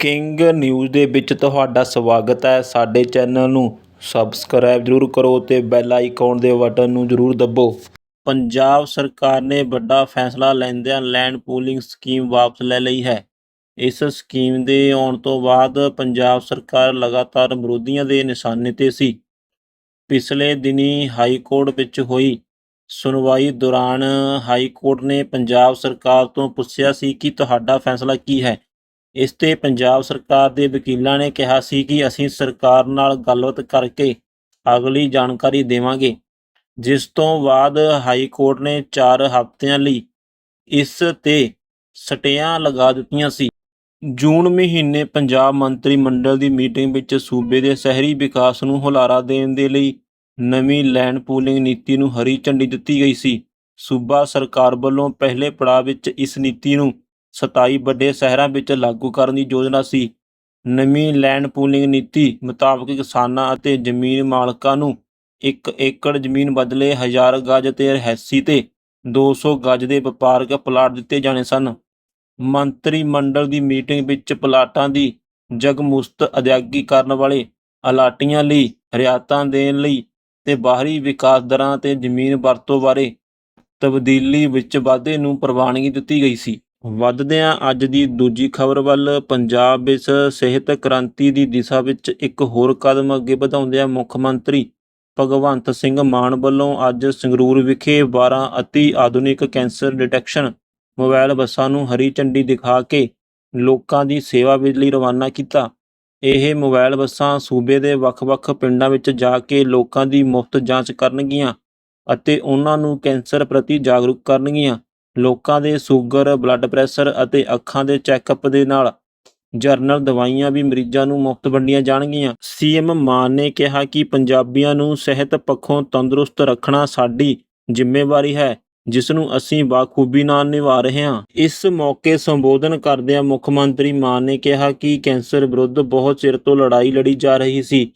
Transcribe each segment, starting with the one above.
King news ਦੇ ਵਿੱਚ ਤੁਹਾਡਾ ਸਵਾਗਤ ਹੈ। ਸਾਡੇ ਚੈਨਲ ਨੂੰ ਸਬਸਕ੍ਰਾਈਬ ਜ਼ਰੂਰ ਕਰੋ ਤੇ ਬੈਲ ਆਈਕਨ ਦੇ ਬਟਨ ਨੂੰ ਜ਼ਰੂਰ ਦੱਬੋ। ਪੰਜਾਬ ਸਰਕਾਰ ਨੇ ਵੱਡਾ ਫੈਸਲਾ ਲੈਂਦਿਆਂ ਲੈਂਡ ਪੂਲਿੰਗ ਸਕੀਮ ਵਾਪਸ ਲੈ ਲਈ ਹੈ। ਇਸ ਸਕੀਮ ਦੇ ਆਉਣ ਤੋਂ ਬਾਅਦ ਪੰਜਾਬ ਸਰਕਾਰ ਲਗਾਤਾਰ ਵਿਰੋਧੀਆਂ ਦੇ ਨਿਸ਼ਾਨੇ ਤੇ ਸੀ। ਪਿਛਲੇ ਦਿਨੀ ਹਾਈ ਕੋਰਟ ਵਿੱਚ ਹੋਈ ਸੁਣਵਾਈ ਦੌਰਾਨ ਹਾਈ ਕੋਰਟ ਨੇ ਪੰਜਾਬ ਸਰਕਾਰ ਤੋਂ ਪੁੱਛਿਆ ਸੀ ਕਿ ਤੁਹਾਡਾ ਫੈਸਲਾ ਕੀ ਹੈ। ਇਸ ਤੇ ਪੰਜਾਬ ਸਰਕਾਰ ਦੇ ਵਕੀਲਾਂ ਨੇ ਕਿਹਾ ਸੀ ਕਿ ਅਸੀਂ ਸਰਕਾਰ ਨਾਲ ਗੱਲਬਾਤ ਕਰਕੇ ਅਗਲੀ ਜਾਣਕਾਰੀ ਦੇਵਾਂਗੇ, ਜਿਸ ਤੋਂ ਬਾਅਦ ਹਾਈ ਕੋਰਟ ਨੇ 4 ਹਫ਼ਤਿਆਂ ਲਈ ਇਸ ਤੇ ਸਟੇਆਂ ਲਗਾ ਦਿੱਤੀਆਂ ਸੀ। ਜੂਨ ਮਹੀਨੇ ਪੰਜਾਬ ਮੰਤਰੀ ਮੰਡਲ ਦੀ ਮੀਟਿੰਗ ਵਿੱਚ ਸੂਬੇ ਦੇ ਸ਼ਹਿਰੀ ਵਿਕਾਸ ਨੂੰ ਹੁਲਾਰਾ ਦੇਣ ਦੇ ਲਈ ਨਵੀਂ ਲੈਂਡ ਪੂਲਿੰਗ ਨੀਤੀ ਨੂੰ ਹਰੀ ਝੰਡੀ ਦਿੱਤੀ ਗਈ ਸੀ। ਸੂਬਾ ਸਰਕਾਰ ਵੱਲੋਂ ਪਹਿਲੇ ਪੜਾਅ ਵਿੱਚ ਇਸ ਨੀਤੀ ਨੂੰ 27 ਵੱਡੇ ਸ਼ਹਿਰਾਂ ਵਿੱਚ ਲਾਗੂ ਕਰਨ ਦੀ ਯੋਜਨਾ ਸੀ। ਨਵੀਂ ਲੈਂਡ ਪੂਲਿੰਗ ਨੀਤੀ ਮੁਤਾਬਕ ਕਿਸਾਨਾਂ ਅਤੇ ਜ਼ਮੀਨ ਮਾਲਕਾਂ ਨੂੰ 1 ਏਕੜ ਜ਼ਮੀਨ ਬਦਲੇ 1000 ਗਜ ਤੇ ਰਹਿਸੀ ਤੇ 200 ਗਜ ਦੇ ਵਪਾਰਕ ਪਲਾਟ ਦਿੱਤੇ ਜਾਣੇ ਸਨ। ਮੰਤਰੀ ਮੰਡਲ ਦੀ ਮੀਟਿੰਗ ਵਿੱਚ ਪਲਾਟਾਂ ਦੀ ਜਗਮੁਸਤ ਅਦਾਇਗੀ ਕਰਨ ਵਾਲੇ ਅਲਾਟੀਆਂ ਲਈ ਰਿਆਇਤਾਂ ਦੇਣ ਲਈ ਤੇ ਬਾਹਰੀ ਵਿਕਾਸ ਦਰਾਂ ਤੇ ਜ਼ਮੀਨ ਵਰਤੋਂ ਬਾਰੇ ਤਬਦੀਲੀ ਵਿੱਚ ਵਾਧੇ ਨੂੰ ਪ੍ਰਵਾਨਗੀ ਦਿੱਤੀ ਗਈ ਸੀ। ਵੱਧਦਿਆਂ ਅੱਜ ਦੀ ਦੂਜੀ ਖਬਰ ਵੱਲ ਪੰਜਾਬ ਵਿੱਚ ਸਿਹਤ ਕ੍ਰਾਂਤੀ ਦੀ ਦਿਸ਼ਾ ਵਿੱਚ ਇੱਕ ਹੋਰ ਕਦਮ ਅੱਗੇ ਵਧਾਉਂਦਿਆਂ ਮੁੱਖ ਮੰਤਰੀ ਭਗਵੰਤ ਸਿੰਘ ਮਾਨ ਵੱਲੋਂ ਅੱਜ ਸੰਗਰੂਰ ਵਿਖੇ 12 ਅਤੀ ਆਧੁਨਿਕ ਕੈਂਸਰ ਡਿਟੈਕਸ਼ਨ ਮੋਬਾਈਲ ਬੱਸਾਂ ਨੂੰ ਹਰੀ ਝੰਡੀ ਦਿਖਾ ਕੇ ਲੋਕਾਂ ਦੀ ਸੇਵਾ ਵਿੱਚ ਲਈ ਰਵਾਨਾ ਕੀਤਾ। ਇਹ ਮੋਬਾਈਲ ਬੱਸਾਂ ਸੂਬੇ ਦੇ ਵੱਖ-ਵੱਖ ਪਿੰਡਾਂ ਵਿੱਚ ਜਾ ਕੇ ਲੋਕਾਂ ਦੀ ਮੁਫਤ ਜਾਂਚ ਕਰਨਗੀਆਂ ਅਤੇ ਉਹਨਾਂ ਨੂੰ ਕੈਂਸਰ ਪ੍ਰਤੀ ਜਾਗਰੂਕ ਕਰਨਗੀਆਂ। ਲੋਕਾਂ ਦੇ ਸ਼ੂਗਰ ਬਲੱਡ ਪ੍ਰੈਸ਼ਰ ਅਤੇ ਅੱਖਾਂ ਦੇ ਚੈੱਕਅਪ ਦੇ ਨਾਲ ਜਰਨਲ ਦਵਾਈਆਂ ਵੀ ਮਰੀਜ਼ਾਂ ਨੂੰ ਮੁਫਤ ਵੰਡੀਆਂ ਜਾਣਗੀਆਂ। ਸੀਐਮ ਮਾਨ ਨੇ ਕਿਹਾ ਕਿ ਪੰਜਾਬੀਆਂ ਨੂੰ ਸਿਹਤ ਪੱਖੋਂ ਤੰਦਰੁਸਤ ਰੱਖਣਾ ਸਾਡੀ ਜ਼ਿੰਮੇਵਾਰੀ ਹੈ, ਜਿਸ ਨੂੰ ਅਸੀਂ ਬਾਖੂਬੀ ਨਾਲ ਨਿਭਾ ਰਹੇ ਹਾਂ। ਇਸ ਮੌਕੇ ਸੰਬੋਧਨ ਕਰਦਿਆਂ ਮੁੱਖ ਮੰਤਰੀ ਮਾਨ ਨੇ ਕਿਹਾ ਕਿ ਕੈਂਸਰ ਵਿਰੁੱਧ ਬਹੁਤ ਚਿਰ ਤੋਂ ਲੜਾਈ ਲੜੀ ਜਾ ਰਹੀ ਸੀ।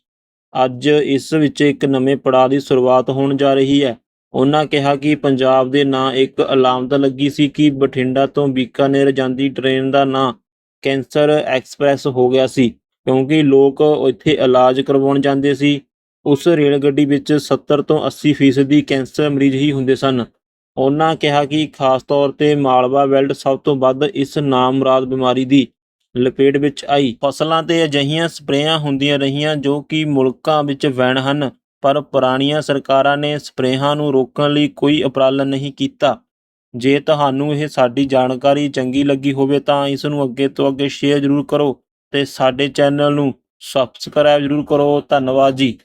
ਅੱਜ ਇਸ ਵਿੱਚ ਇੱਕ ਨਵੇਂ ਪੜਾਅ ਦੀ ਸ਼ੁਰੂਆਤ ਹੋਣ ਜਾ ਰਹੀ ਹੈ। ਉਹਨਾਂ ਕਿਹਾ ਕਿ ਪੰਜਾਬ ਦੇ ਨਾਂ ਇੱਕ ਅਲਾਮਤ ਲੱਗੀ ਸੀ ਕਿ ਬਠਿੰਡਾ ਤੋਂ ਬੀਕਾਨੇਰ ਜਾਂਦੀ ਟ੍ਰੇਨ ਦਾ ਨਾਂ ਕੈਂਸਰ ਐਕਸਪ੍ਰੈਸ ਹੋ ਗਿਆ ਸੀ, ਕਿਉਂਕਿ ਲੋਕ ਇੱਥੇ ਇਲਾਜ ਕਰਵਾਉਣ ਜਾਂਦੇ ਸੀ। ਉਸ ਰੇਲ ਗੱਡੀ ਵਿੱਚ 70 ਤੋਂ 80 ਫੀਸਦੀ ਕੈਂਸਰ ਮਰੀਜ਼ ਹੀ ਹੁੰਦੇ ਸਨ। ਉਹਨਾਂ ਕਿਹਾ ਕਿ ਖਾਸ ਤੌਰ ਤੇ ਮਾਲਵਾ ਬੈਲਟ ਸਭ ਤੋਂ ਵੱਧ ਇਸ ਨਾਮਰਾਦ ਬਿਮਾਰੀ ਦੀ ਲਪੇਟ ਵਿੱਚ ਆਈ। ਫਸਲਾਂ ਤੇ ਅਜਿਹੀਆਂ ਸਪਰੇਆਂ ਹੁੰਦੀਆਂ ਰਹੀਆਂ ਜੋ ਕਿ ਮੁਲਕਾਂ ਵਿੱਚ ਵੈਣ ਹਨ। ਪਰ ਪੁਰਾਣੀਆਂ ਸਰਕਾਰਾਂ ਨੇ ਸਪਰੇਹਾਂ ਨੂੰ ਰੋਕਣ ਲਈ ਕੋਈ ਉਪਰਾਲਾ ਨਹੀਂ ਕੀਤਾ। ਜੇ ਤੁਹਾਨੂੰ ਇਹ ਸਾਡੀ ਜਾਣਕਾਰੀ ਚੰਗੀ ਲੱਗੀ ਹੋਵੇ ਤਾਂ ਇਸ ਨੂੰ ਅੱਗੇ ਤੋਂ ਅੱਗੇ ਸ਼ੇਅਰ ਜ਼ਰੂਰ ਕਰੋ ਤੇ ਸਾਡੇ ਚੈਨਲ ਨੂੰ ਸਬਸਕ੍ਰਾਈਬ ਜ਼ਰੂਰ ਕਰੋ। ਧੰਨਵਾਦ ਜੀ।